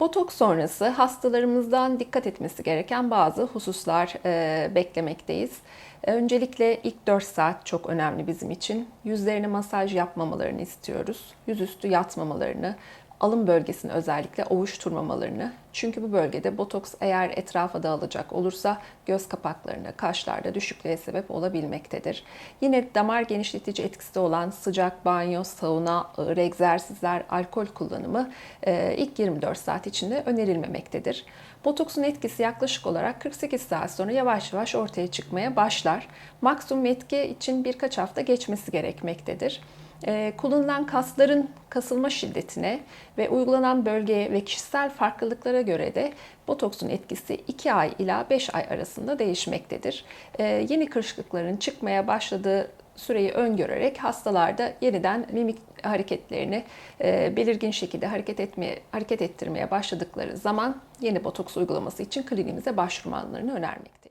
Botoks sonrası hastalarımızdan dikkat etmesi gereken bazı hususlar e, beklemekteyiz. Öncelikle ilk 4 saat çok önemli bizim için. Yüzlerine masaj yapmamalarını istiyoruz. Yüzüstü yatmamalarını, alın bölgesini özellikle ovuşturmamalarını. Çünkü bu bölgede botoks eğer etrafa dağılacak olursa göz kapaklarına, kaşlarda düşüklüğe sebep olabilmektedir. Yine damar genişletici etkisi olan sıcak banyo, sauna, ağır egzersizler, alkol kullanımı e, ilk 24 saat içinde önerilmemektedir. Botoksun etkisi yaklaşık olarak 48 saat sonra yavaş yavaş ortaya çıkmaya başlar. Maksimum etki için birkaç hafta geçmesi gerekmektedir. Ee, kullanılan kasların kasılma şiddetine ve uygulanan bölgeye ve kişisel farklılıklara göre de botoksun etkisi 2 ay ila 5 ay arasında değişmektedir. Ee, yeni kırışıklıkların çıkmaya başladığı süreyi öngörerek hastalarda yeniden mimik hareketlerini e, belirgin şekilde hareket etmeye hareket ettirmeye başladıkları zaman yeni botoks uygulaması için kliniğimize başvurmalarını önermekteyiz.